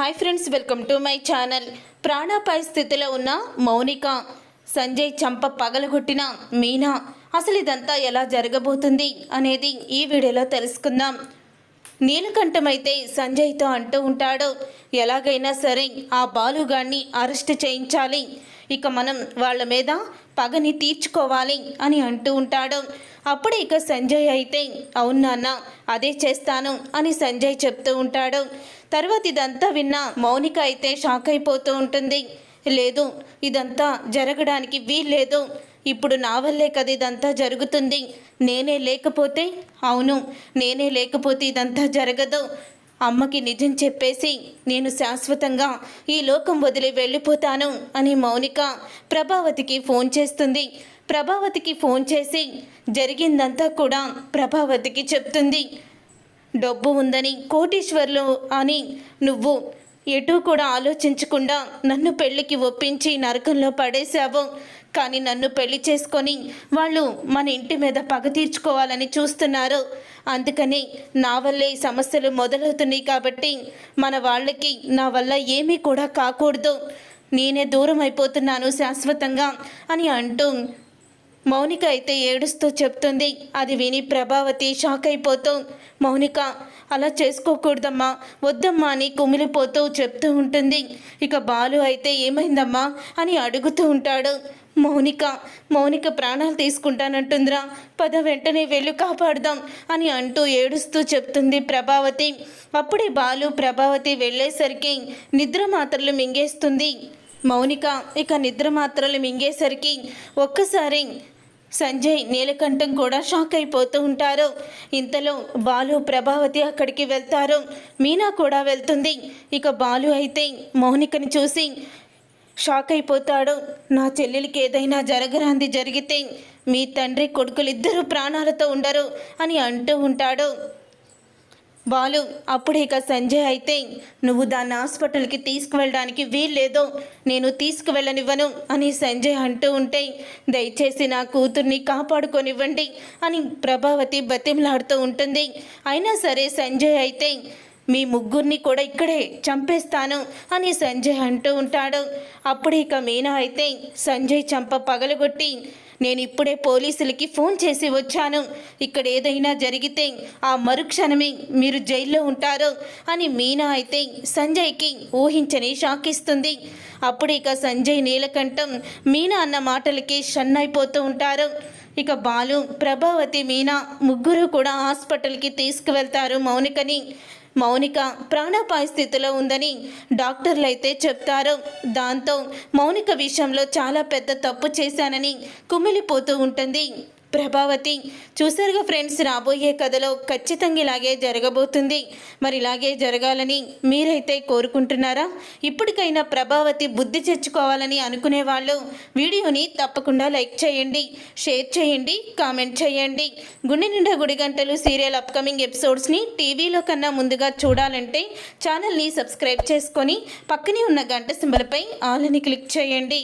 Hi friends welcome to my channel. ప్రాణాపాయ స్థితిలో ఉన్న మౌనిక సంజయ్ చంప పగలగొట్టిన మీనా. అసలు ఇదంతా ఎలా జరగబోతుంది అనేది ఈ వీడియోలో తెలుసుకుందాం. నీలకంఠమైతే సంజయ్తో అంటూ ఉంటాడు ఎలాగైనా సరే ఆ బాలుగాన్ని అరెస్ట్ చేయించాలి. ఇక మనం వాళ్ళ మీద పగని తీర్చుకోవాలి అని అంటూ ఉంటాడు. అప్పుడు ఇక సంజయ్ అయితే అవును నాన్న అదే చేస్తాను అని సంజయ్ చెప్తూ ఉంటాడు. తర్వాత ఇదంతా విన్న మౌనిక అయితే షాక్ అయిపోతూ ఉంటుంది. లేదు ఇదంతా జరగడానికి వీల్లేదు. ఇప్పుడు నా వల్లే కదా ఇదంతా జరుగుతుంది. నేనే లేకపోతే అవును నేనే లేకపోతే ఇదంతా జరగదు. అమ్మకి నిజం చెప్పేసి నేను శాశ్వతంగా ఈ లోకం వదిలి వెళ్ళిపోతాను అని మౌనిక ప్రభావతికి ఫోన్ చేస్తుంది. ప్రభావతికి ఫోన్ చేసి జరిగిందంతా కూడా ప్రభావతికి చెప్తుంది. డబ్బు ఉందని కోటీశ్వర్లు అని నువ్వు ఎటూ కూడా ఆలోచించకుండా నన్ను పెళ్ళికి ఒప్పించి నరకంలో పడేశావు. కానీ నన్ను పెళ్ళి చేసుకొని వాళ్ళు మన ఇంటి మీద పగ తీర్చుకోవాలని చూస్తున్నారు. అందుకని నా వల్లే ఈ సమస్యలు మొదలవుతున్నాయి కాబట్టి మన వాళ్ళకి నా వల్ల ఏమీ కూడా కాకూడదు. నేనే దూరం అయిపోతున్నాను శాశ్వతంగా అని అంటూ మౌనిక అయితే ఏడుస్తూ చెప్తుంది. అది విని ప్రభావతి షాక్ అయిపోతూ మౌనిక అలా చేసుకోకూడదమ్మా. వద్దమ్మా అని కుమిలిపోతూ చెప్తూ ఉంటుంది. ఇక బాలు అయితే ఏమైందమ్మా అని అడుగుతూ ఉంటాడు. మౌనిక మౌనిక ప్రాణాలు తీసుకుంటానంటుందిరా. పద వెంటనే వెళ్ళి కాపాడుదాం అని అంటూ ఏడుస్తూ చెప్తుంది ప్రభావతి. అప్పుడే బాలు ప్రభావతి వెళ్ళేసరికి నిద్ర మాత్రలు మింగేస్తుంది. మౌనిక ఇక నిద్ర మాత్రలు మింగేసరికి ఒక్కసారి సంజయ్ నీలకంఠం కూడా షాక్ అయిపోతూ ఉంటారు. ఇంతలో బాలు ప్రభావతి అక్కడికి వెళ్తారు. మీనా కూడా వెళ్తుంది. ఇక బాలు అయితే మౌనికని చూసి షాక్ అయిపోతాడు. నా చెల్లెలికి ఏదైనా జరగరాంది జరిగితే మీ తండ్రి కొడుకులు ఇద్దరు ప్రాణాలతో ఉండరు అని అంటూ ఉంటాడు. బాలు అప్పుడు ఇక సంజయ్ అయితే నువ్వు దాన్ని హాస్పిటల్కి తీసుకువెళ్ళడానికి వీల్లేదు. నేను తీసుకువెళ్ళనివ్వను అని సంజయ్ అంటూ ఉంటే దయచేసి నా కూతుర్ని కాపాడుకొనివ్వండి అని ప్రభావతి బతిమలాడుతూ ఉంటుంది. అయినా సరే సంజయ్ అయితే మీ ముగ్గురిని కూడా ఇక్కడే చంపేస్తాను అని సంజయ్ అంటూ ఉంటాడు. అప్పుడు ఇక మీనా అయితే సంజయ్ చంప పగలగొట్టి నేను ఇప్పుడే పోలీసులకి ఫోన్ చేసి వచ్చాను. ఇక్కడ ఏదైనా జరిగితే ఆ మరుక్షణమే మీరు జైల్లో ఉంటారు అని మీనా అయితే సంజయ్కి ఊహించని షాక్ ఇస్తుంది అప్పుడు ఇక సంజయ్ నీలకంఠం మీనా అన్న మాటలకి షన్నైపోతూ ఉంటారు. ఇక బాలు ప్రభావతి మీనా ముగ్గురు కూడా హాస్పిటల్కి తీసుకువెళ్తారు మౌనికని. మౌనిక ప్రాణాపాయ స్థితిలో ఉందని డాక్టర్లు అయితే చెప్తారు. దాంతో మౌనిక విషయంలో చాలా పెద్ద తప్పు చేశానని కుమిలిపోతూ ఉంటుంది. ప్రభావతి చూసారుగా ఫ్రెండ్స్ రాబోయే కథలో ఖచ్చితంగా ఇలాగే జరగబోతుంది. మరి ఇలాగే జరగాలని మీరైతే కోరుకుంటున్నారా? ఇప్పటికైనా ప్రభావతి బుద్ధి తెచ్చుకోవాలని అనుకునే వాళ్ళు వీడియోని తప్పకుండా లైక్ చేయండి షేర్ చేయండి కామెంట్ చేయండి. గుండె నిండా గుడి గంటలు సీరియల్ అప్కమింగ్ ఎపిసోడ్స్ని టీవీలో కన్నా ముందుగా చూడాలంటే ఛానల్ని సబ్స్క్రైబ్ చేసుకొని పక్కనే ఉన్న గంట సింబల్పై ఆలని క్లిక్ చేయండి.